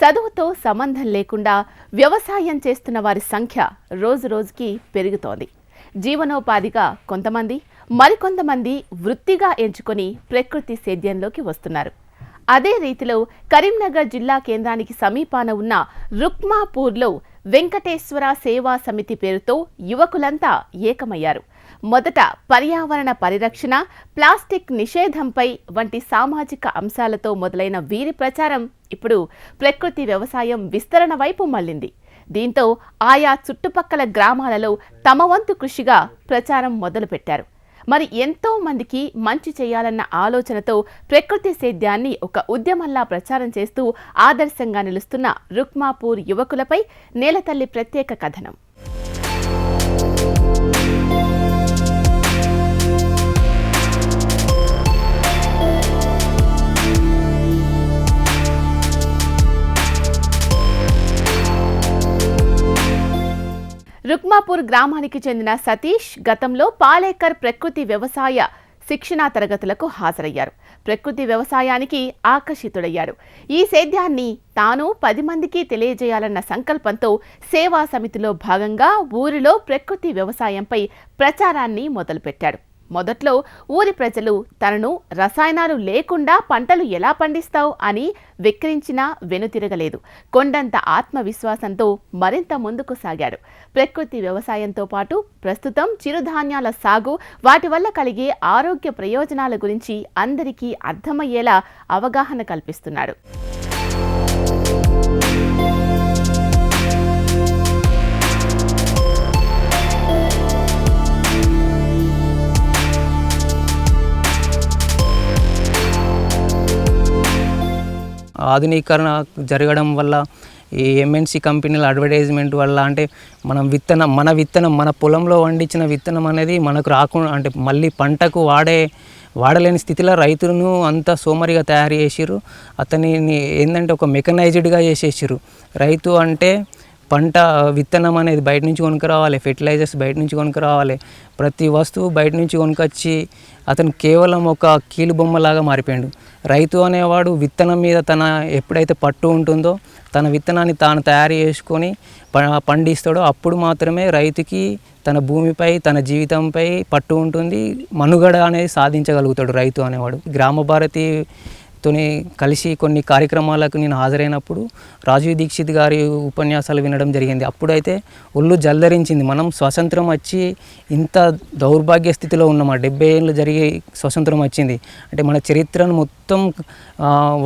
చదువుతో సంబంధం లేకుండా వ్యవసాయం చేస్తున్న వారి సంఖ్య రోజు రోజుకి పెరుగుతోంది. జీవనోపాధిగా కొంతమంది మరికొంతమంది వృత్తిగా ఎంచుకొని ప్రకృతి సేద్యంలోకి వస్తున్నారు. అదే రీతిలో కరీంనగర్ జిల్లా కేంద్రానికి సమీపాన ఉన్న రుక్మాపూర్లో వెంకటేశ్వర సేవా సమితి పేరుతో యువకులంతా ఏకమయ్యారు. మొదట పర్యావరణ పరిరక్షణ ప్లాస్టిక్ నిషేధంపై వంటి సామాజిక అంశాలతో మొదలైన వీరి ప్రచారం ఇప్పుడు ప్రకృతి వ్యవసాయం విస్తరణ వైపు మళ్ళింది. దీంతో ఆయా చుట్టుపక్కల గ్రామాలలో తమ వంతు కృషిగా ప్రచారం మొదలుపెట్టారు. మరి ఎంతో మందికి మంచి చేయాలన్న ఆలోచనతో ప్రకృతి సేద్యాన్ని ఒక ఉద్యమంలా ప్రచారం చేస్తూ ఆదర్శంగా నిలుస్తున్న రుక్మాపూర్ యువకులపై నేలతల్లి ప్రత్యేక కథనం. రుక్మాపూర్ గ్రామానికి చెందిన సతీష్ గతంలో పాలేకర్ ప్రకృతి వ్యవసాయ శిక్షణా తరగతులకు హాజరయ్యారు. ప్రకృతి వ్యవసాయానికి ఆకర్షితుడయ్యాడు. ఈ సేద్యాన్ని తాను పది మందికి తెలియజేయాలన్న సంకల్పంతో సేవా సమితిలో భాగంగా ఊరిలో ప్రకృతి వ్యవసాయంపై ప్రచారాన్ని మొదలుపెట్టాడు. మొదట్లో ఊరి ప్రజలు తనను రసాయనాలు లేకుండా పంటలు ఎలా పండిస్తావు అని వెక్కిరించినా వెనుతిరగలేదు. కొండంత ఆత్మవిశ్వాసంతో మరింత ముందుకు సాగాడు ప్రకృతి వ్యవసాయంతో పాటు ప్రస్తుతం చిరుధాన్యాల సాగు వాటి వల్ల కలిగే ఆరోగ్య ప్రయోజనాల గురించి అందరికీ అర్థమయ్యేలా అవగాహన కల్పిస్తున్నాడు ఆధునీకరణ జరగడం వల్ల ఈ ఎంఎన్సి కంపెనీల అడ్వర్టైజ్మెంట్ వల్ల అంటే మనం విత్తనం మన విత్తనం మన పొలంలో వండించిన విత్తనం అనేది మనకు రాకుండా అంటే మళ్ళీ పంటకు వాడే వాడలేని స్థితిలో రైతులను అంత సోమరిగా తయారు చేసిరు అతనిని ఏంటంటే ఒక మెకనైజ్డ్గా చేసేసారు రైతు అంటే పంట విత్తనం అనేది బయట నుంచి కొనుక్కరావాలి ఫెర్టిలైజర్స్ బయట నుంచి కొనుక్కరావాలి. ప్రతి వస్తువు బయట నుంచి కొనుకొచ్చి అతను కేవలం ఒక కీలుబొమ్మలాగా మారిపోయాడు. రైతు అనేవాడు విత్తనం మీద తన ఎప్పుడైతే పట్టు ఉంటుందో తన విత్తనాన్ని తాను తయారు చేసుకొని ప- పండిస్తాడో అప్పుడు మాత్రమే రైతుకి తన భూమిపై తన జీవితంపై పట్టు ఉంటుంది మనుగడ అనేది సాధించగలుగుతాడు రైతు అనేవాడు. గ్రామ భారతి తోని కలిసి కొన్ని కార్యక్రమాలకు నేను హాజరైనప్పుడు రాజీవ్ దీక్షిత్ గారి ఉపన్యాసాలు వినడం జరిగింది. అప్పుడైతే ఒళ్ళు జల్దరించింది మనం స్వతంత్రం వచ్చి ఇంత దౌర్భాగ్య స్థితిలో ఉన్నాం. డెబ్బై ఏళ్ళు జరిగి స్వతంత్రం వచ్చింది. అంటే మన చరిత్రను మొత్తం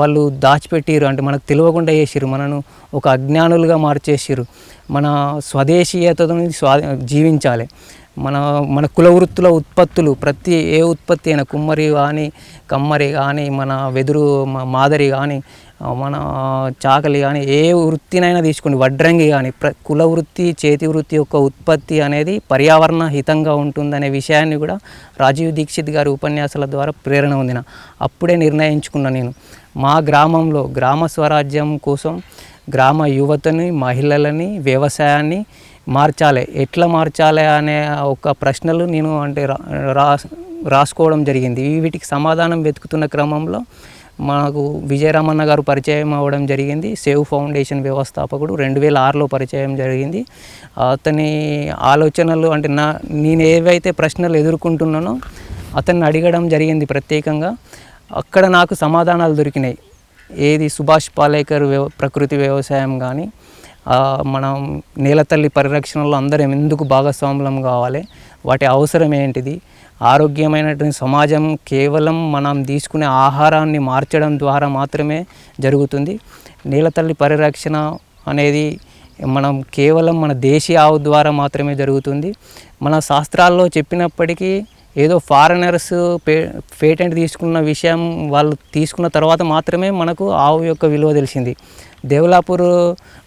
వాళ్ళు దాచిపెట్టిరు. అంటే మనకు తెలియకుండా చేసిరు. మనను ఒక అజ్ఞానులుగా మార్చేసిరు. మన స్వదేశీయతతో స్వా జీవించాలి. మన మన కుల వృత్తుల ఉత్పత్తులు ప్రతి ఏ ఉత్పత్తి అయినా కుమ్మరి కానీ కమ్మరి కానీ మన వెదురు మాదిరి మాదరి కానీ మన చాకలి కానీ ఏ వృత్తినైనా తీసుకోండి. వడ్రంగి కానీ ప్ర కుల వృత్తి చేతి వృత్తి యొక్క ఉత్పత్తి అనేది పర్యావరణ హితంగా ఉంటుందనే విషయాన్ని కూడా రాజీవ్ దీక్షిత్ గారి ఉపన్యాసాల ద్వారా ప్రేరణ పొందిన. అప్పుడే నిర్ణయించుకున్నా నేను. మా గ్రామంలో గ్రామ స్వరాజ్యం కోసం గ్రామ యువతని మహిళలని వ్యవసాయాన్ని మార్చాలి. ఎట్లా మార్చాలి అనే ఒక ప్రశ్నలు నేను అంటే రా రాసుకోవడం జరిగింది. వీటికి సమాధానం వెతుకుతున్న క్రమంలో మనకు విజయరామన్న గారు పరిచయం అవ్వడం జరిగింది. సేవ్ ఫౌండేషన్ వ్యవస్థాపకుడు రెండు వేల ఆరులో పరిచయం జరిగింది. అతని ఆలోచనలు అంటే నా నేను ఏవైతే ప్రశ్నలు ఎదుర్కొంటున్నానో అతన్ని అడగడం జరిగింది ప్రత్యేకంగా. అక్కడ నాకు సమాధానాలు దొరికినాయి. ఏది సుభాష్ పాలేకర్ వ్యవ ప్రకృతి వ్యవసాయం కానీ మనం నేలతల్లి పరిరక్షణలో అందరం ఎందుకు భాగస్వాములం కావాలి? వాటి అవసరం ఏంటిది? ఆరోగ్యమైనటువంటి సమాజం కేవలం మనం తీసుకునే ఆహారాన్ని మార్చడం ద్వారా మాత్రమే జరుగుతుంది. నేలతల్లి పరిరక్షణ అనేది మనం కేవలం మన దేశీయ ఆవు ద్వారా మాత్రమే జరుగుతుంది. మన శాస్త్రాల్లో చెప్పినప్పటికీ ఏదో ఫారినర్స్ పే పేటెంట్ తీసుకున్న విషయం వాళ్ళు తీసుకున్న తర్వాత మాత్రమే మనకు ఆవు యొక్క విలువ తెలిసింది. దేవలాపూర్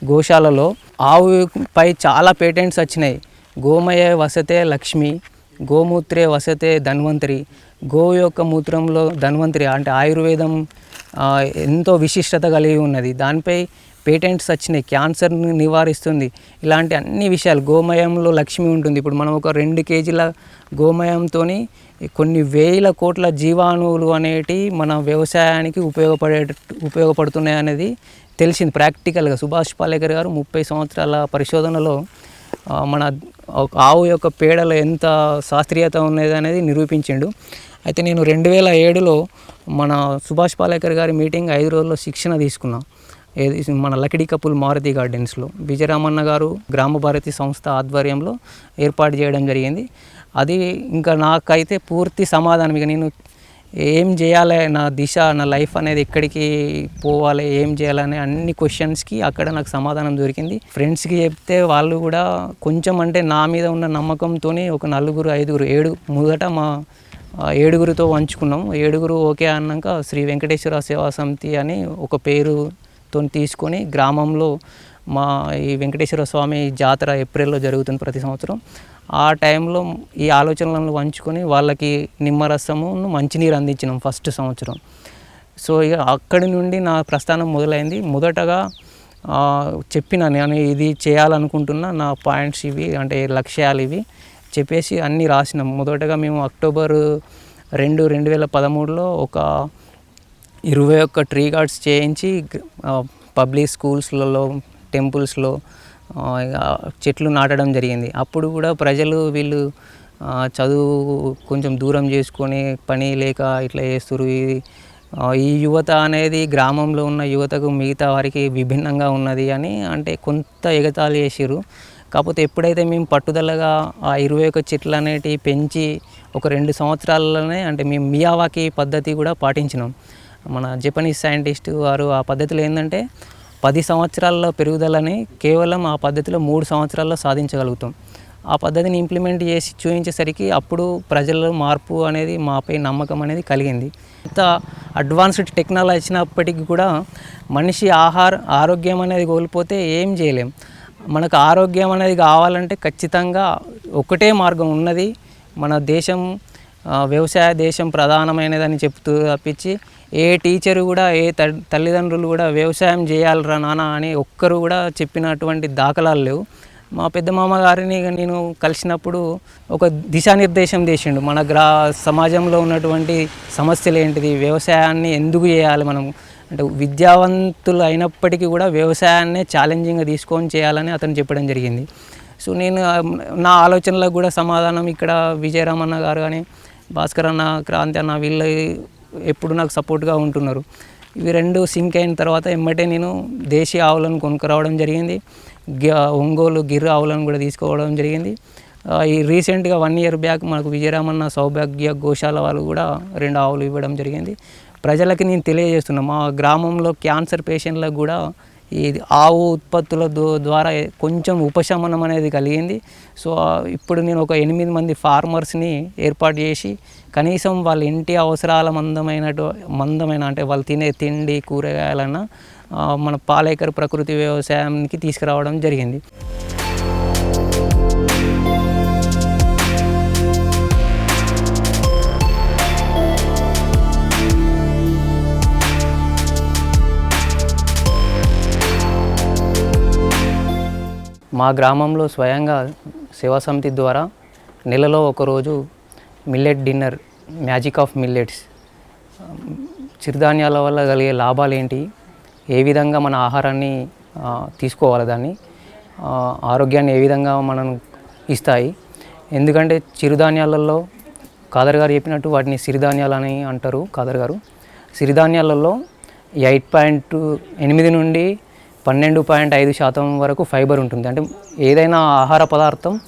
గోశాలలో ఆవుపై చాలా పేటెంట్స్ వచ్చినాయి. గోమయ వసతే లక్ష్మి గోమూత్రే వసతే ధన్వంతరి. గోవు యొక్క మూత్రంలో ధన్వంతరి అంటే ఆయుర్వేదం ఎంతో విశిష్టత కలిగి ఉన్నది. దానిపై పేటెంట్స్ వచ్చినాయి క్యాన్సర్ని నివారిస్తుంది. ఇలాంటి అన్ని విషయాలు గోమయంలో లక్ష్మి ఉంటుంది. ఇప్పుడు మనం ఒక రెండు కేజీల గోమయంతో కొన్ని వేల కోట్ల జీవాణువులు అనేటి మన వ్యవసాయానికి ఉపయోగపడే ఉపయోగపడుతున్నాయి అనేది తెలిసింది. ప్రాక్టికల్గా సుభాష్ పాలేకర్ గారు ముప్పై సంవత్సరాల పరిశోధనలో మన ఆవు యొక్క పేడలో ఎంత శాస్త్రీయత ఉన్నది అనేది నిరూపించిండు. అయితే నేను రెండు వేల ఏడులో మన సుభాష్ పాలేకర్ గారి మీటింగ్ ఐదు రోజుల్లో శిక్షణ తీసుకున్నాను ఏది మన లకిడి కపుల్ మారుతి గార్డెన్స్లో విజయరామన్న గారు గ్రామ భారతి సంస్థ ఆధ్వర్యంలో ఏర్పాటు చేయడం జరిగింది. అది ఇంకా నాకైతే పూర్తి సమాధానం. ఇక నేను ఏం చేయాలి నా దిశ నా లైఫ్ అనేది ఎక్కడికి పోవాలి ఏం చేయాలనే అన్ని క్వశ్చన్స్కి అక్కడ నాకు సమాధానం దొరికింది. ఫ్రెండ్స్కి చెప్తే వాళ్ళు కూడా కొంచెం అంటే నా మీద ఉన్న నమ్మకంతో ఒక నలుగురు ఐదుగురు ఏడు మొదట మా ఏడుగురితో పంచుకున్నాం. ఏడుగురు ఓకే అన్నాక శ్రీ వెంకటేశ్వర సేవా సమితి అని ఒక పేరు తోని తీసుకొని గ్రామంలో మా ఈ వెంకటేశ్వర స్వామి జాతర ఏప్రిల్లో జరుగుతుంది ప్రతి సంవత్సరం. ఆ టైంలో ఈ ఆలోచనలను పంచుకొని వాళ్ళకి నిమ్మరసము మంచినీరు అందించినాం ఫస్ట్ సంవత్సరం. సో ఇక అక్కడి నుండి నా ప్రస్థానం మొదలైంది. మొదటగా చెప్పిన నేను ఇది చేయాలనుకుంటున్నా నా పాయింట్స్ ఇవి అంటే లక్ష్యాలు ఇవి చెప్పేసి అన్నీ రాసినాం. మొదటగా మేము అక్టోబర్ రెండు రెండు వేల పదమూడులో ఒక ఇరవై ఒక్క ట్రీ గార్డ్స్ చేయించి పబ్లిక్ స్కూల్స్లలో టెంపుల్స్లో చెట్లు నాటడం జరిగింది. అప్పుడు కూడా ప్రజలు వీళ్ళు చదువు కొంచెం దూరం చేసుకొని పని లేక ఇట్లా చేస్తారు ఇది ఈ యువత అనేది గ్రామంలో ఉన్న యువతకు మిగతా వారికి విభిన్నంగా ఉన్నది అని అంటే కొంత ఎగతాళి చేసిర్రు. కాకపోతే ఎప్పుడైతే మేము పట్టుదలగా ఆ ఇరవై ఒక చెట్లు అనేటివి పెంచి ఒక రెండు సంవత్సరాలలోనే అంటే మేము మియావాకి పద్ధతి కూడా పాటించినాం. మన జపనీస్ సైంటిస్ట్ వారు ఆ పద్ధతిలో ఏంటంటే పది సంవత్సరాల్లో పెరుగుదలని కేవలం ఆ పద్ధతిలో మూడు సంవత్సరాల్లో సాధించగలుగుతాం. ఆ పద్ధతిని ఇంప్లిమెంట్ చేసి చూపించేసరికి అప్పుడు ప్రజల్లో మార్పు అనేది మాపై నమ్మకం అనేది కలిగింది. ఇంత అడ్వాన్స్డ్ టెక్నాలజీ వచ్చినప్పటికీ కూడా మనిషి ఆహార ఆరోగ్యం అనేది కోల్పోతే ఏం చేయలేం. మనకు ఆరోగ్యం అనేది కావాలంటే ఖచ్చితంగా ఒకటే మార్గం ఉన్నది. మన దేశం వ్యవసాయ దేశం ప్రధానమైనదని చెప్తూ తప్పించి ఏ టీచరు కూడా ఏ తల్లిదండ్రులు కూడా వ్యవసాయం చేయాలిరా నాన్న అని ఒక్కరు కూడా చెప్పినటువంటి దాఖలాలు లేవు. మా పెద్ద మామ గారిని నేను కలిసినప్పుడు ఒక దిశానిర్దేశం చేసిండు. మన గ్రా సమాజంలో ఉన్నటువంటి సమస్యలు ఏంటిది? వ్యవసాయాన్ని ఎందుకు చేయాలి మనం? అంటే విద్యావంతులు అయినప్పటికీ కూడా వ్యవసాయాన్నే ఛాలెంజింగ్గా తీసుకొని చేయాలని అతను చెప్పడం జరిగింది. సో నేను నా ఆలోచనలకు కూడా సమాధానం ఇక్కడ విజయరామన్న గారు కానీ భాస్కర్ అన్న క్రాంతి అన్న వీళ్ళ ఎప్పుడు నాకు సపోర్ట్గా ఉంటున్నారు. ఇవి రెండు సింక్ అయిన తర్వాత ఎమ్మటే నేను దేశీయ ఆవులను కొనుక్కురావడం జరిగింది. గి- ఒంగోలు గిర్ర ఆవులను కూడా తీసుకోవడం జరిగింది. ఈ రీసెంట్గా వన్ ఇయర్ బ్యాక్ మనకు విజయరామన్న సౌభాగ్య గోశాల వాళ్ళు కూడా రెండు ఆవులు ఇవ్వడం జరిగింది. ప్రజలకి నేను తెలియజేస్తున్నాను మా గ్రామంలో క్యాన్సర్ పేషెంట్లకు కూడా ఈ ఆవు ఉత్పత్తుల ద్వారా కొంచెం ఉపశమనం అనేది కలిగింది. సో ఇప్పుడు నేను ఒక ఎనిమిది మంది ఫార్మర్స్ని ఏర్పాటు చేసి కనీసం వాళ్ళ ఇంటి అవసరాల మందమైనటు మందమైన అంటే వాళ్ళు తినే తిండి కూరగాయలన్నా మన పాలేకర్ ప్రకృతి వ్యవసాయానికి తీసుకురావడం జరిగింది. మా గ్రామంలో స్వయంగా సేవా సమితి ద్వారా నెలలో ఒకరోజు millet dinner magic of millets చిరుధాన్యాల వల్ల కలిగే లాభాలు ఏంటి ఏ విధంగా మన ఆహారాన్ని తీసుకోవాలి దాన్ని ఆరోగ్యాన్ని ఏ విధంగా మనం ఇస్తాయి. ఎందుకంటే చిరుధాన్యాలలో కాదర్ గారు చెప్పినట్టు వాటిని సిరిధాన్యాలు అని అంటారు కాదర్ గారు. సిరిధాన్యాలలో ఎయిట్ పాయింట్ ఎనిమిది నుండి పన్నెండు పాయింట్ ఐదు శాతం వరకు ఫైబర్ ఉంటుంది. అంటే ఏదైనా ఆహార పదార్థం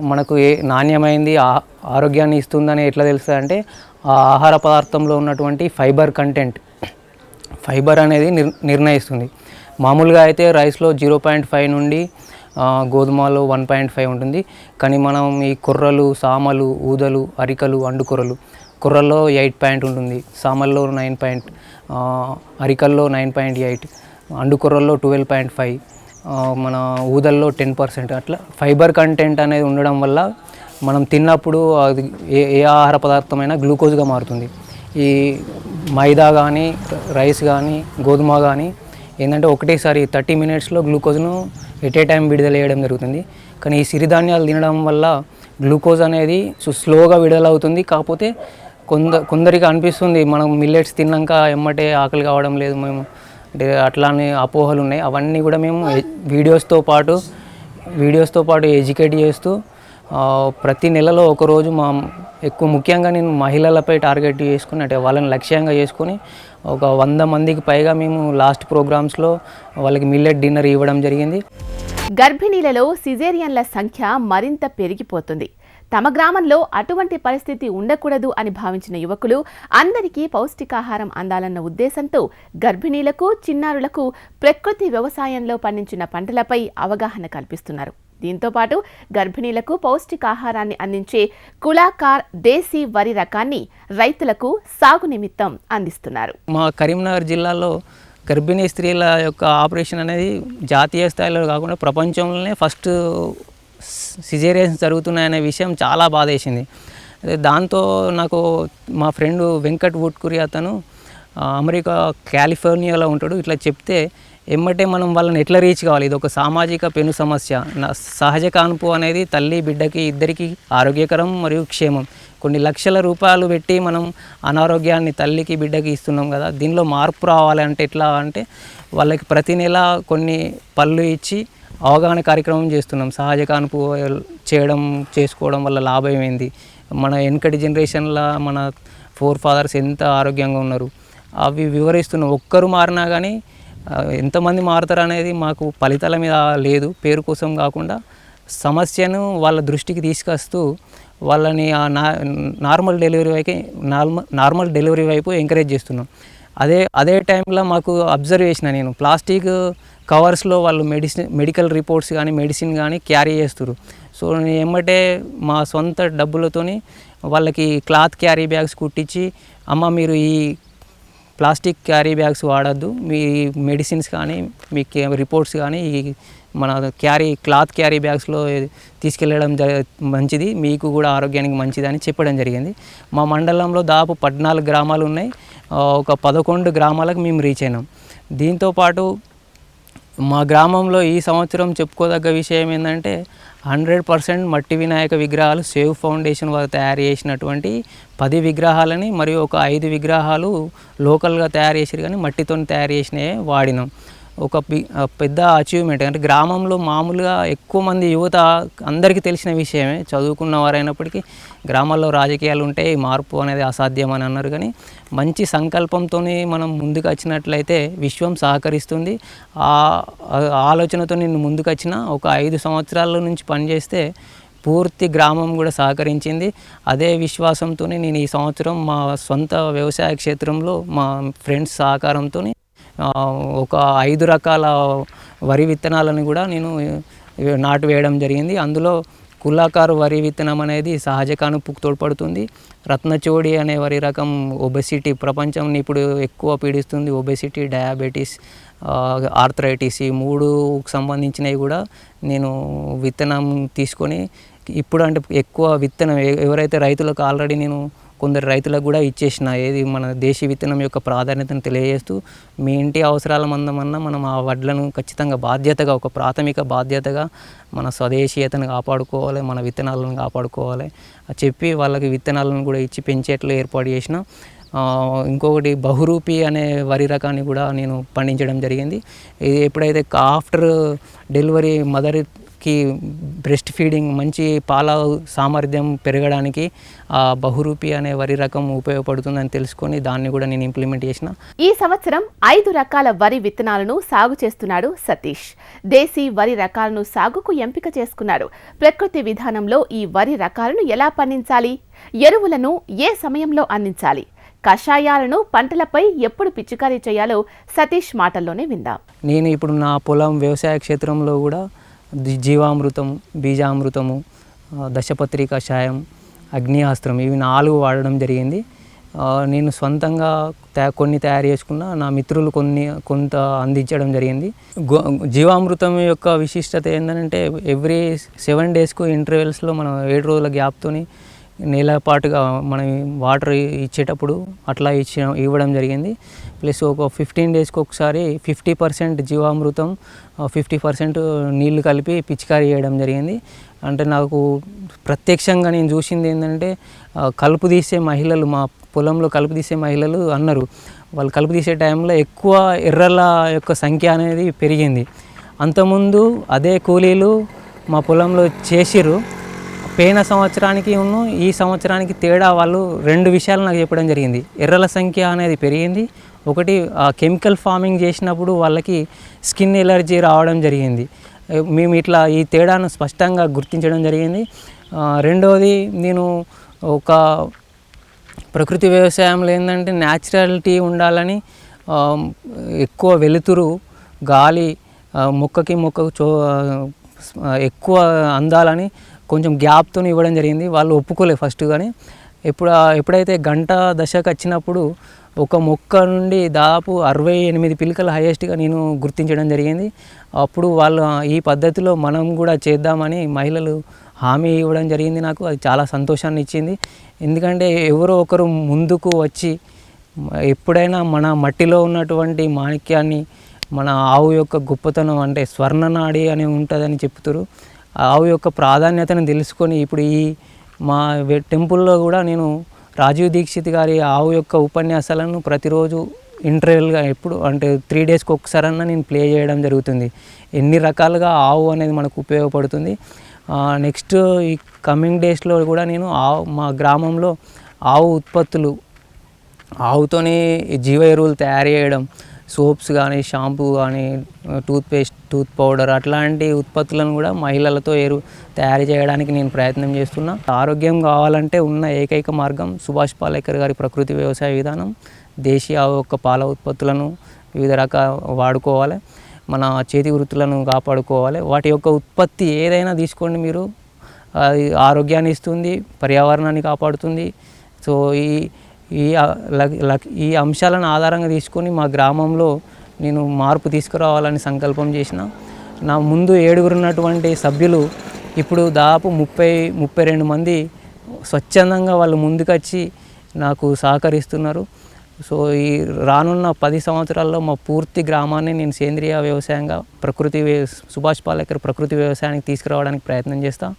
మనకు ఏ నాణ్యమైంది ఆ- ఆరోగ్యాన్ని ఇస్తుందని ఎట్లా తెలుస్తుంది అంటే ఆ ఆహార పదార్థంలో ఉన్నటువంటి ఫైబర్ కంటెంట్ ఫైబర్ అనేది నిర్ నిర్ణయిస్తుంది. మామూలుగా అయితే రైస్లో జీరో పాయింట్ ఫైవ్ నుండి గోధుమలో వన్ పాయింట్ ఫైవ్ ఉంటుంది. కానీ మనం ఈ కుర్రలు సామలు ఊదలు అరికలు అండుకొరలు కుర్రల్లో ఎయిట్ పాయింట్ ఉంటుంది. సామల్లో నైన్ పాయింట్ అరికల్లో నైన్ పాయింట్ ఎయిట్. అండుకొర్రల్లో ట్వెల్వ్ పాయింట్ ఫైవ్ మన ఊదల్లో టెన్ పర్సెంట్ అట్లా ఫైబర్ కంటెంట్ అనేది ఉండడం వల్ల మనం తిన్నప్పుడు అది ఏ ఏ ఆహార పదార్థమైనా గ్లూకోజ్గా మారుతుంది. ఈ మైదా కానీ రైస్ కానీ గోధుమ కానీ ఏంటంటే ఒకటేసారి థర్టీ మినిట్స్లో గ్లూకోజ్ను ఎట్ ఏ టైం విడుదల చేయడం జరుగుతుంది. కానీ ఈ సిరిధాన్యాలు తినడం వల్ల గ్లూకోజ్ అనేది స్లోగా విడుదల అవుతుంది కాకపోతే కొంద కొందరికి అనిపిస్తుంది మనం మిల్లెట్స్ తిన్నాక ఎమ్మటే ఆకలి కావడం లేదు మేము అట్లానే అపోహలు ఉన్నాయి అవన్నీ కూడా మేము వీడియోస్తో పాటు వీడియోస్తో పాటు ఎడ్యుకేట్ చేస్తూ ప్రతి నెలలో ఒకరోజు మా ఎక్కువ ముఖ్యంగా నేను మహిళలపై టార్గెట్ చేసుకుని అంటే వాళ్ళని లక్ష్యంగా చేసుకొని ఒక వంద మందికి పైగా మేము లాస్ట్ ప్రోగ్రామ్స్లో వాళ్ళకి మిల్లెట్ డిన్నర్ ఇవ్వడం జరిగింది. గర్భిణీలలో సిజేరియన్ల సంఖ్య మరింత పెరిగిపోతుంది. తమ గ్రామంలో అటువంటి పరిస్థితి ఉండకూడదు అని భావించిన యువకులు అందరికీ పౌష్టికాహారం అందాలన్న ఉద్దేశంతో గర్భిణీలకు చిన్నారులకు ప్రకృతి వ్యవసాయంలో పండించిన పంటలపై అవగాహన కల్పిస్తున్నారు. దీంతో పాటు గర్భిణీలకు పౌష్టికాహారాన్ని అందించే కులాకార్ దేశీ వరి రకాన్ని రైతులకు సాగు నిమిత్తం అందిస్తున్నారు. మా కరీంనగర్ జిల్లాలో గర్భిణీ స్త్రీల యొక్క ఆపరేషన్ అనేది జాతీయ స్థాయిలో కాకుండా ప్రపంచంలోనే ఫస్ట్ సిజేరియన్స్ జరుగుతున్నాయనే విషయం చాలా బాధేసింది. దాంతో నాకు మా ఫ్రెండ్ వెంకట్ వుట్కురి అతను అమెరికా కాలిఫోర్నియాలో ఉంటాడు. ఇట్లా చెప్తే ఎమ్మటే మనం వాళ్ళని ఎట్లా రీచ్ కావాలి? ఇది ఒక సామాజిక పెను సమస్య. నా సహజ కాన్పు అనేది తల్లి బిడ్డకి ఇద్దరికి ఆరోగ్యకరం మరియు క్షేమం. కొన్ని లక్షల రూపాయలు పెట్టి మనం అనారోగ్యాన్ని తల్లికి బిడ్డకి ఇస్తున్నాం కదా. దీనిలో మార్పు రావాలంటే ఎట్లా అంటే వాళ్ళకి ప్రతి నెల కొన్ని పళ్ళు ఇచ్చి అవగాహన కార్యక్రమం చేస్తున్నాం. సహజ కానుపు చేయడం చేసుకోవడం వల్ల లాభం ఏంది? మన వెనకటి జనరేషన్లో మన ఫోర్ ఫాదర్స్ ఎంత ఆరోగ్యంగా ఉన్నారు? అవి వివరిస్తున్నాం ఒక్కరు మారినా కానీ ఎంతమంది మారుతారు అనేది మాకు ఫలితాల మీద లేదు. పేరు కోసం కాకుండా సమస్యను వాళ్ళ దృష్టికి తీసుకొస్తూ వాళ్ళని ఆ నా నార్మల్ డెలివరీ వైపు నార్మల్ నార్మల్ డెలివరీ వైపు ఎంకరేజ్ చేస్తున్నాం. అదే అదే టైంలో మాకు అబ్జర్వ్ చేసిన నేను ప్లాస్టిక్ కవర్స్లో వాళ్ళు మెడిసిన్ మెడికల్ రిపోర్ట్స్ కానీ మెడిసిన్ కానీ క్యారీ చేస్తారు సో నేను ఏమంటే మా సొంత డబ్బులతోని వాళ్ళకి క్లాత్ క్యారీ బ్యాగ్స్ కుట్టించి అమ్మ మీరు ఈ ప్లాస్టిక్ క్యారీ బ్యాగ్స్ వాడద్దు మీ మెడిసిన్స్ కానీ మీ రిపోర్ట్స్ కానీ ఈ మన క్యారీ క్లాత్ క్యారీ బ్యాగ్స్లో తీసుకెళ్ళడం జ మంచిది. మీకు కూడా ఆరోగ్యానికి మంచిది అని చెప్పడం జరిగింది. మా మండలంలో దాదాపు పద్నాలుగు గ్రామాలు ఉన్నాయి. ఒక పదకొండు గ్రామాలకు మేము రీచ్ అయినాం. దీంతోపాటు మా గ్రామంలో ఈ సంవత్సరం చెప్పుకోదగ్గ విషయం ఏంటంటే హండ్రెడ్ పర్సెంట్ మట్టి వినాయక విగ్రహాలు సేవ్ ఫౌండేషన్ వారు తయారు చేసినటువంటి పది విగ్రహాలని మరియు ఒక ఐదు విగ్రహాలు లోకల్గా తయారు చేసారు కానీ మట్టితో తయారు చేసినవి వాడినాం. ఒక పి- పెద్ద అచీవ్మెంట్ అంటే గ్రామంలో మామూలుగా ఎక్కువ మంది యువత అందరికీ తెలిసిన విషయమే. చదువుకున్న వారైనప్పటికీ గ్రామాల్లో రాజకీయాలు ఉంటే మార్పు అనేది అసాధ్యం అని అన్నారు. కానీ మంచి సంకల్పంతో మనం ముందుకు వచ్చినట్లయితే విశ్వం సహకరిస్తుంది. ఆ ఆలోచనతో నేను ముందుకు వచ్చిన ఒక ఐదు సంవత్సరాల నుంచి పనిచేస్తే పూర్తి గ్రామం కూడా సహకరించింది. అదే విశ్వాసంతో నేను ఈ సంవత్సరం మా సొంత వ్యవసాయ క్షేత్రంలో మా ఫ్రెండ్స్ సహకారంతో ఒక ఐదు రకాల వరి విత్తనాలను కూడా నేను నాటు వేయడం జరిగింది. అందులో కులాకారు వరి విత్తనం అనేది సహజ కానుపుకు తోడ్పడుతుంది. రత్నచోడి అనే వరి రకం ఒబెసిటీ ప్రపంచంని ఇప్పుడు ఎక్కువ పీడిస్తుంది. ఒబెసిటీ డయాబెటీస్ ఆర్థరైటిస్ ఈ మూడు సంబంధించినవి కూడా నేను విత్తనం తీసుకొని ఇప్పుడు అంటే ఎక్కువ విత్తనం ఎవరైతే రైతులకు ఆల్రెడీ నేను కొందరు రైతులకు కూడా ఇచ్చేసిన ఏది మన దేశీ విత్తనం యొక్క ప్రాధాన్యతను తెలియజేస్తూ మీ ఇంటి అవసరాల మందమన్నా మనం ఆ వడ్లను ఖచ్చితంగా బాధ్యతగా ఒక ప్రాథమిక బాధ్యతగా మన స్వదేశీయతను కాపాడుకోవాలి మన విత్తనాలను కాపాడుకోవాలి. అని చెప్పి వాళ్ళకి విత్తనాలను కూడా ఇచ్చి పెంచేట్లు ఏర్పాటు చేసిన ఇంకొకటి బహురూపి అనే వరి రకాన్ని కూడా నేను పండించడం జరిగింది. ఇది ఎప్పుడైతే ఆఫ్టర్ డెలివరీ మదర్ మదర్కి బ్రెస్ట్ ఫీడింగ్ మంచి పాల సామర్థ్యం పెరగడానికి ఆ బహురూపి అనే వరి రకం ఉపయోగపడుతుందని తెలుసుకొని దాన్ని కూడా నేను ఇంప్లిమెంట్ చేసిన. ఈ సంవత్సరం ఐదు రకాల వరి విత్తనాలను సాగు చేస్తున్నాడు సతీష్. దేశీ వరి రకాలను సాగుకు ఎంపిక చేసుకున్నాడు. ప్రకృతి విధానంలో ఈ వరి రకాలను ఎలా పండించాలి? ఎరువులను ఏ సమయంలో అందించాలి? కషాయాలను పంటలపై ఎప్పుడు పిచికారీ చేయాలో సతీష్ మాటల్లోనే విందాం. నేను ఇప్పుడు నా పొలం వ్యవసాయ క్షేత్రంలో కూడా జీవామృతం బీజామృతము దశపత్రిక దశపత్రి అగ్నిహాస్త్రం ఇవి నాలుగు వాడడం జరిగింది. నేను సొంతంగా తయా కొన్ని తయారు చేసుకున్న నా మిత్రులు కొన్ని కొంత అందించడం జరిగింది. గో జీవామృతం యొక్క విశిష్టత ఏంటంటే ఎవ్రీ సెవెన్ డేస్కు ఇంటర్వెల్స్లో మనం ఏడు రోజుల గ్యాప్తోని నెల పాటుగా మనం వాటర్ ఇచ్చేటప్పుడు అట్లా ఇచ్చి ఇవ్వడం జరిగింది. ప్లస్ ఒక ఫిఫ్టీన్ డేస్కి ఒకసారి ఫిఫ్టీ పర్సెంట్ జీవామృతం ఫిఫ్టీ పర్సెంట్ నీళ్ళు కలిపి పిచికారీ చేయడం జరిగింది. అంటే నాకు ప్రత్యక్షంగా నేను చూసింది ఏంటంటే కలుపు తీసే మహిళలు మా పొలంలో కలుపు తీసే మహిళలు అన్నారు. వాళ్ళు కలుపు తీసే టైంలో ఎక్కువ ఎర్రల యొక్క సంఖ్య అనేది పెరిగింది. అంతకుముందు అదే కూలీలు మా పొలంలో చేసిర్రు. పోయిన సంవత్సరానికి ఉన్ను ఈ సంవత్సరానికి తేడా వాళ్ళు రెండు విషయాలు నాకు చెప్పడం జరిగింది. ఎర్రల సంఖ్య అనేది పెరిగింది. ఒకటి ఆ కెమికల్ ఫార్మింగ్ చేసినప్పుడు వాళ్ళకి స్కిన్ ఎలర్జీ రావడం జరిగింది. మేము ఇట్లా ఈ తేడాను స్పష్టంగా గుర్తించడం జరిగింది. రెండవది నేను ఒక ప్రకృతి వ్యవసాయంలో ఏంటంటే న్యాచురాలిటీ ఉండాలని ఎక్కువ వెలుతురు గాలి మొక్కకి మొక్కకు చో ఎక్కువ అందాలని కొంచెం గ్యాప్తో ఇవ్వడం జరిగింది. వాళ్ళు ఒప్పుకోలేదు ఫస్ట్ కానీ ఎప్పుడు ఎప్పుడైతే గంట దశకు వచ్చినప్పుడు ఒక మొక్క నుండి దాదాపు అరవై ఎనిమిది పిలకలు హైయెస్ట్గా నేను గుర్తించడం జరిగింది. అప్పుడు వాళ్ళు ఈ పద్ధతిలో మనం కూడా చేద్దామని మహిళలు హామీ ఇవ్వడం జరిగింది నాకు. అది చాలా సంతోషాన్ని ఇచ్చింది. ఎందుకంటే ఎవరో ఒకరు ముందుకు వచ్చి ఎప్పుడైనా మన మట్టిలో ఉన్నటువంటి మాణిక్యాన్ని మన ఆవు యొక్క గొప్పతనం అంటే స్వర్ణనాడి అని ఉంటుందని చెప్తారు. ఆవు యొక్క ప్రాధాన్యతను తెలుసుకొని ఇప్పుడు ఈ మా టెంపుల్లో కూడా నేను రాజీవ్ దీక్షిత్ గారి ఆవు యొక్క ఉపన్యాసాలను ప్రతిరోజు ఇంటర్వెల్గా ఎప్పుడు అంటే త్రీ డేస్కి ఒకసారన్నా నేను ప్లే చేయడం జరుగుతుంది. ఎన్ని రకాలుగా ఆవు అనేది మనకు ఉపయోగపడుతుంది. నెక్స్ట్ ఈ కమింగ్ డేస్లో కూడా నేను ఆవు మా గ్రామంలో ఆవు ఉత్పత్తులు ఆవుతోనే జీవ ఎరువులు తయారు చేయడం సోప్స్ కానీ షాంపూ కానీ టూత్పేస్ట్ టూత్ పౌడర్ అట్లాంటి ఉత్పత్తులను కూడా మహిళలతో ఏరు తయారు చేయడానికి నేను ప్రయత్నం చేస్తున్నా. ఆరోగ్యం కావాలంటే ఉన్న ఏకైక మార్గం సుభాష్ పాలేకర్ గారి ప్రకృతి వ్యవసాయ విధానం. దేశీయ యొక్క పాల ఉత్పత్తులను వివిధ రకాల వాడుకోవాలి. మన చేతి వృత్తులను కాపాడుకోవాలి. వాటి యొక్క ఉత్పత్తి ఏదైనా తీసుకోండి మీరు. అది ఆరోగ్యాన్ని ఇస్తుంది పర్యావరణాన్ని కాపాడుతుంది. సో ఈ ఈ లక్- ఈ అంశాలను ఆధారంగా తీసుకొని మా గ్రామంలో నేను మార్పు తీసుకురావాలని సంకల్పం చేసిన. నా ముందు ఏడుగురున్నటువంటి సభ్యులు ఇప్పుడు దాదాపు ముప్పై ముప్పై రెండు మంది స్వచ్ఛందంగా వాళ్ళు ముందుకొచ్చి నాకు సహకరిస్తున్నారు. సో ఈ రానున్న పది సంవత్సరాల్లో మా పూర్తి గ్రామాన్ని నేను సేంద్రియ వ్యవసాయంగా ప్రకృతి సుభాష్ పాలేకర్ ప్రకృతి వ్యవసాయానికి తీసుకురావడానికి ప్రయత్నం చేస్తాం.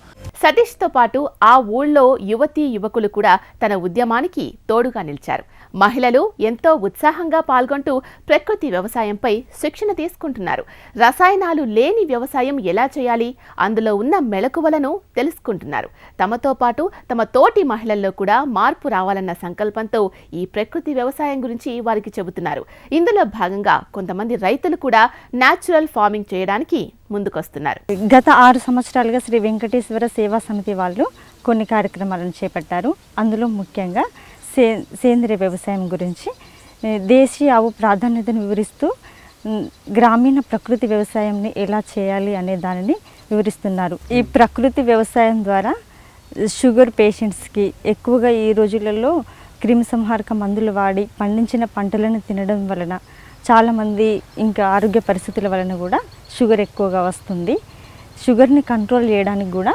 సతీష్తో పాటు ఆ ఊళ్ళో యువతీ యువకులు కూడా తన ఉద్యమానికి తోడుగా నిలిచారు. మహిళలు ఎంతో ఉత్సాహంగా పాల్గొంటూ ప్రకృతి వ్యవసాయంపై శిక్షణ తీసుకుంటున్నారు. రసాయనాలు లేని వ్యవసాయం ఎలా చేయాలి? అందులో ఉన్న మెళకువలను తెలుసుకుంటున్నారు. తమతో పాటు తమ తోటి మహిళల్లో కూడా మార్పు రావాలన్న సంకల్పంతో ఈ ప్రకృతి వ్యవసాయం గురించి వారికి చెబుతున్నారు. ఇందులో భాగంగా కొంతమంది రైతులు కూడా న్యాచురల్ ఫార్మింగ్ చేయడానికి ముందుకొస్తున్నారు. గత ఆరు సంవత్సరాలుగా శ్రీ వెంకటేశ్వర సేవా సమితి వాళ్ళు కొన్ని కార్యక్రమాలను చేపట్టారు. అందులో ముఖ్యంగా సే సేంద్రియ వ్యవసాయం గురించి దేశీయ ఆవు ప్రాధాన్యతను వివరిస్తూ గ్రామీణ ప్రకృతి వ్యవసాయంని ఎలా చేయాలి అనే దానిని వివరిస్తున్నారు. ఈ ప్రకృతి వ్యవసాయం ద్వారా షుగర్ పేషెంట్స్కి ఎక్కువగా ఈ రోజులలో క్రిమిసంహారక మందులు వాడి పండించిన పంటలను తినడం వలన చాలామంది ఇంకా ఆరోగ్య పరిస్థితుల వలన కూడా షుగర్ ఎక్కువగా వస్తుంది. షుగర్ని కంట్రోల్ చేయడానికి కూడా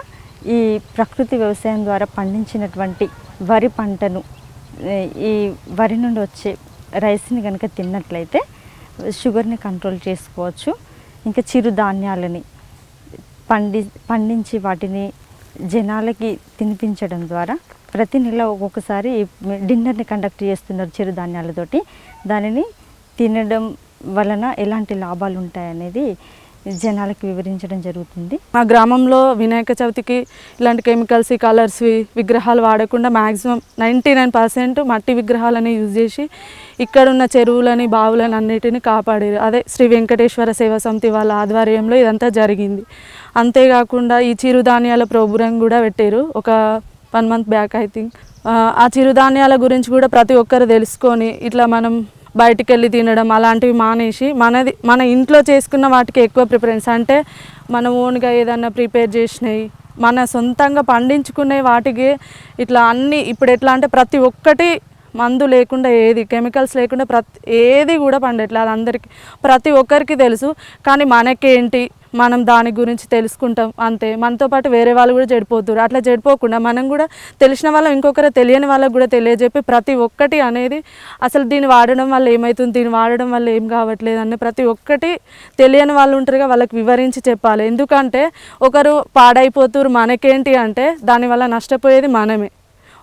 ఈ ప్రకృతి వ్యవసాయం ద్వారా పండించినటువంటి వరి పంటను ఈ వరి నుండి వచ్చే రైస్ని కనుక తిన్నట్లయితే షుగర్ని కంట్రోల్ చేసుకోవచ్చు. ఇంకా చిరుధాన్యాలని పండి పండించి వాటిని జనాలకి తినిపించడం ద్వారా ప్రతి నెల ఒక్కొక్కసారి డిన్నర్ని కండక్ట్ చేస్తున్నారు చిరుధాన్యాలతోటి దానిని తినడం వలన ఎలాంటి లాభాలు ఉంటాయనేది జనాలకు వివరించడం జరుగుతుంది. మా గ్రామంలో వినాయక చవితికి ఇలాంటి కెమికల్స్ కలర్స్ విగ్రహాలు వాడకుండా మ్యాక్సిమం నైంటీ నైన్ పర్సెంట్ మట్టి విగ్రహాలని యూజ్ చేసి ఇక్కడ ఉన్న చెరువులని బావులని అన్నిటిని కాపాడారు. అదే శ్రీ వెంకటేశ్వర సేవా సమితి వాళ్ళ ఆధ్వర్యంలో ఇదంతా జరిగింది. అంతేకాకుండా ఈ చిరుధాన్యాల ప్రోగ్రాం కూడా పెట్టారు. ఒక one month back I think. ఆ చిరుధాన్యాల గురించి కూడా ప్రతి ఒక్కరు తెలుసుకొని ఇట్లా మనం బయటికి వెళ్ళి తినడం అలాంటివి మానేసి మనది మన ఇంట్లో చేసుకున్న వాటికి ఎక్కువ ప్రిఫరెన్స్. అంటే మనం ఓన్గా ఏదన్నా ప్రిపేర్ చేసినవి మన సొంతంగా పండించుకునే వాటికి ఇట్లా అన్ని ఇప్పుడు ఎట్లా అంటే ప్రతి ఒక్కటి మందు లేకుండా ఏది కెమికల్స్ లేకుండా ప్రతి ఏది కూడా పండట్లేదు అది అందరికీ ప్రతి ఒక్కరికి తెలుసు. కానీ మనకేంటి? మనం దాని గురించి తెలుసుకుంటాం అంతే. మనతో పాటు వేరే వాళ్ళు కూడా చెడిపోతారు అట్లా చెడిపోకుండా మనం కూడా తెలిసిన వాళ్ళం ఇంకొకరు తెలియని వాళ్ళకు కూడా తెలియజెప్పి ప్రతి ఒక్కటి అనేది అసలు దీన్ని వాడడం వల్ల ఏమవుతుంది దీన్ని వాడడం వల్ల ఏం కావట్లేదు అని ప్రతి ఒక్కటి తెలియని వాళ్ళు ఉంటారుగా వాళ్ళకి వివరించి చెప్పాలి. ఎందుకంటే ఒకరు పాడైపోతురు మనకేంటి అంటే దానివల్ల నష్టపోయేది మనమే.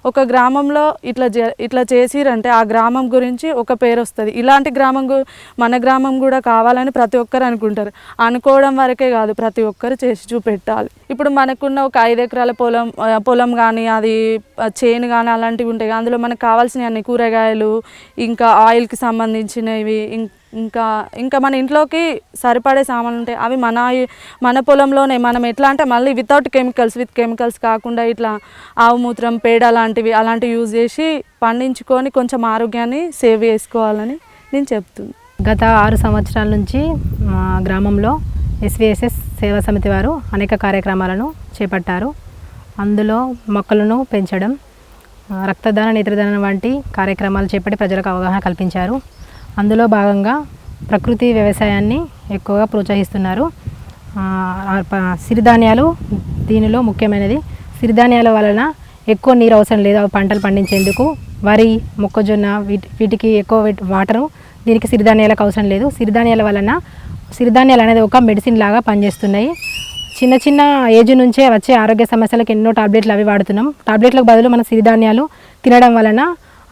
ఒక గ్రామంలో ఇట్లా ఇట్లా చేసిరంటే ఆ గ్రామం గురించి ఒక పేరు వస్తుంది ఇలాంటి గ్రామం గు- మన గ్రామం కూడా కావాలని ప్రతి ఒక్కరు అనుకుంటారు. అనుకోవడం వరకే కాదు ప్రతి ఒక్కరు చేసి చూపెట్టాలి. ఇప్పుడు మనకున్న ఒక ఐదు ఎకరాల పొలం పొలం కానీ అది చేను కానీ అలాంటివి ఉంటాయి అందులో మనకు కావాల్సినవి అన్ని కూరగాయలు ఇంకా ఆయిల్కి సంబంధించినవి ఇం- ఇంకా ఇంకా మన ఇంట్లోకి సరిపడే సామాన్లు ఉంటాయి అవి మన మన పొలంలోనే మనం ఎట్లా అంటే మళ్ళీ వితౌట్ కెమికల్స్ విత్ కెమికల్స్ కాకుండా ఇట్లా ఆవు మూత్రం పేడ లాంటివి అలాంటివి యూజ్ చేసి పండించుకొని కొంచెం ఆరోగ్యాన్ని సేవ్ చేసుకోవాలని నేను చెప్తుంది గత ఆరు సంవత్సరాల నుంచి మా గ్రామంలో ఎస్విఎస్ఎస్ సేవా సమితి వారు అనేక కార్యక్రమాలను చేపట్టారు. అందులో మొక్కలను పెంచడం రక్తదాన నేత్రదానం వంటి కార్యక్రమాలు చేపట్టి ప్రజలకు అవగాహన కల్పించారు. అందులో భాగంగా ప్రకృతి వ్యవసాయాన్ని ఎక్కువగా ప్రోత్సహిస్తున్నారు. సిరిధాన్యాలు దీనిలో ముఖ్యమైనది. సిరిధాన్యాల వలన ఎక్కువ నీరు అవసరం లేదు. అవి పంటలు పండించేందుకు వరి మొక్కజొన్న వీటి వీటికి ఎక్కువ వాటరు దీనికి సిరిధాన్యాలకు అవసరం లేదు. సిరిధాన్యాల వలన సిరిధాన్యాలు అనేది ఒక మెడిసిన్ లాగా పనిచేస్తున్నాయి. చిన్న చిన్న ఏజ్ నుంచే వచ్చే ఆరోగ్య సమస్యలకు ఎన్నో టాబ్లెట్లు అవి వాడుతున్నాం. టాబ్లెట్లకు బదులు మన సిరిధాన్యాలు తినడం వలన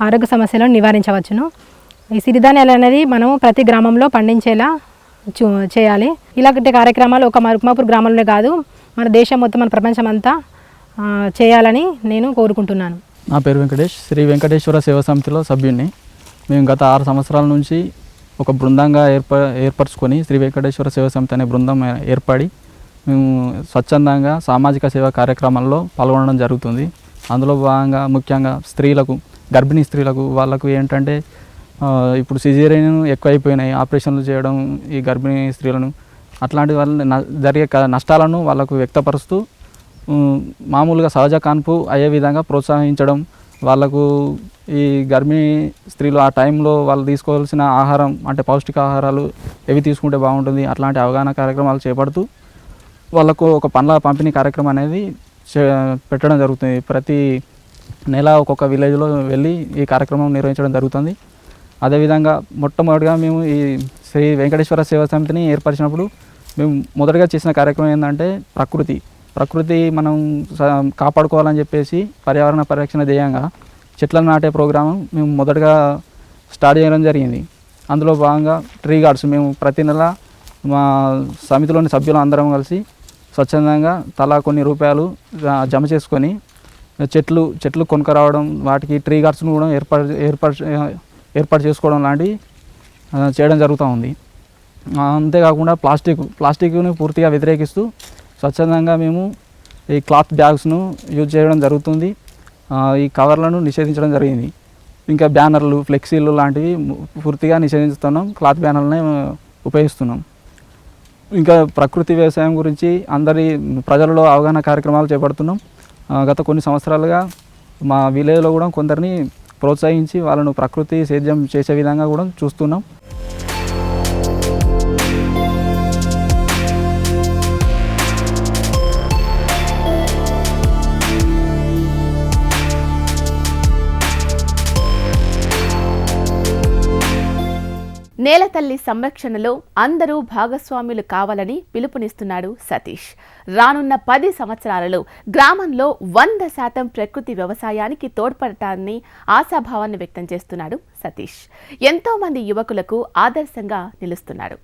ఆరోగ్య సమస్యలను నివారించవచ్చును. ఈ సిరిధాన్యాలు అనేది మనము ప్రతి గ్రామంలో పండించేలా చూ చేయాలి. ఇలాంటి కార్యక్రమాలు ఒక మరుకుమాపూర్ గ్రామంలోనే కాదు మన దేశం మొత్తం మన ప్రపంచం అంతా చేయాలని నేను కోరుకుంటున్నాను. నా పేరు వెంకటేష్ శ్రీ వెంకటేశ్వర సేవా సమితిలో సభ్యుడిని మేము గత ఆరు సంవత్సరాల నుంచి ఒక బృందంగా ఏర్ప ఏర్పరచుకొని శ్రీ వెంకటేశ్వర సేవా సమితి అనే బృందం ఏర్పడి మేము స్వచ్ఛందంగా సామాజిక సేవా కార్యక్రమాల్లో పాల్గొనడం జరుగుతుంది. అందులో భాగంగా ముఖ్యంగా స్త్రీలకు గర్భిణీ స్త్రీలకు వాళ్ళకు ఏంటంటే ఇప్పుడు సిజేరియన్ ఎక్కువైపోయినాయి. ఆపరేషన్లు చేయడం ఈ గర్భిణీ స్త్రీలను అట్లాంటి వాళ్ళ జరిగే క- నష్టాలను వాళ్ళకు వ్యక్తపరుస్తూ మామూలుగా సహజ కాన్పు అయ్యే విధంగా ప్రోత్సహించడం వాళ్ళకు ఈ గర్భిణీ స్త్రీలు ఆ టైంలో వాళ్ళు తీసుకోవాల్సిన ఆహారం అంటే పౌష్టికాహారాలు ఎవి తీసుకుంటే బాగుంటుంది అట్లాంటి అవగాహన కార్యక్రమాలు చేపడుతూ వాళ్ళకు ఒక పండ్ల పంపిణీ కార్యక్రమం అనేది చే- పెట్టడం జరుగుతుంది. ప్రతి నెల ఒక్కొక్క విలేజ్లో వెళ్ళి ఈ కార్యక్రమం నిర్వహించడం జరుగుతుంది. అదేవిధంగా మొట్టమొదటిగా మేము ఈ శ్రీ వెంకటేశ్వర సేవా సమితిని ఏర్పరిచినప్పుడు మేము మొదటగా చేసిన కార్యక్రమం ఏంటంటే ప్రకృతి. ప్రకృతి మనం కాపాడుకోవాలని చెప్పేసి పర్యావరణ పరిరక్షణ ధ్యేయంగా చెట్లను నాటే ప్రోగ్రాం మేము మొదటగా స్టార్ట్ చేయడం జరిగింది. అందులో భాగంగా ట్రీ గార్డ్స్ మేము ప్రతి నెల మా సమితిలోని సభ్యులు అందరం కలిసి స్వచ్ఛందంగా తలా కొన్ని రూపాయలు జమ చేసుకొని చెట్లు చెట్లు కొనుక్కరావడం వాటికి ట్రీ గార్డ్స్ను కూడా ఏర్పాటు ఏర్పాటు ఏర్పాటు చేసుకోవడం లాంటివి చేయడం జరుగుతూ ఉంది. అంతేకాకుండా ప్లాస్టిక్ ప్లాస్టిక్ని పూర్తిగా వ్యతిరేకిస్తూ స్వచ్ఛందంగా మేము ఈ క్లాత్ బ్యాగ్స్ను యూజ్ చేయడం జరుగుతుంది. ఈ కవర్లను నిషేధించడం జరిగింది. ఇంకా బ్యానర్లు ఫ్లెక్సీలు లాంటివి పూర్తిగా నిషేధిస్తున్నాం. క్లాత్ బ్యానర్లనే ఉపయోగిస్తున్నాం. ఇంకా ప్రకృతి వ్యవసాయం గురించి అందరి ప్రజలలో అవగాహన కార్యక్రమాలు చేపడుతున్నాం. గత కొన్ని సంవత్సరాలుగా మా విలేజ్లో కూడా కొందరిని ప్రోత్సహించి వాళ్ళను ప్రకృతి సేద్యం చేసే విధంగా కూడా చూస్తున్నాం. నేల తల్లి సంరక్షణలో అందరూ భాగస్వాములు కావాలని పిలుపునిస్తున్నాడు సతీష్. రానున్న పది సంవత్సరాలలో గ్రామంలో వంద శాతం ప్రకృతి వ్యవసాయానికి తోడ్పడటాన్ని ఆశాభావాన్ని వ్యక్తం చేస్తున్నాడు సతీష్. ఎంతోమంది యువకులకు ఆదర్శంగా నిలుస్తున్నాడు.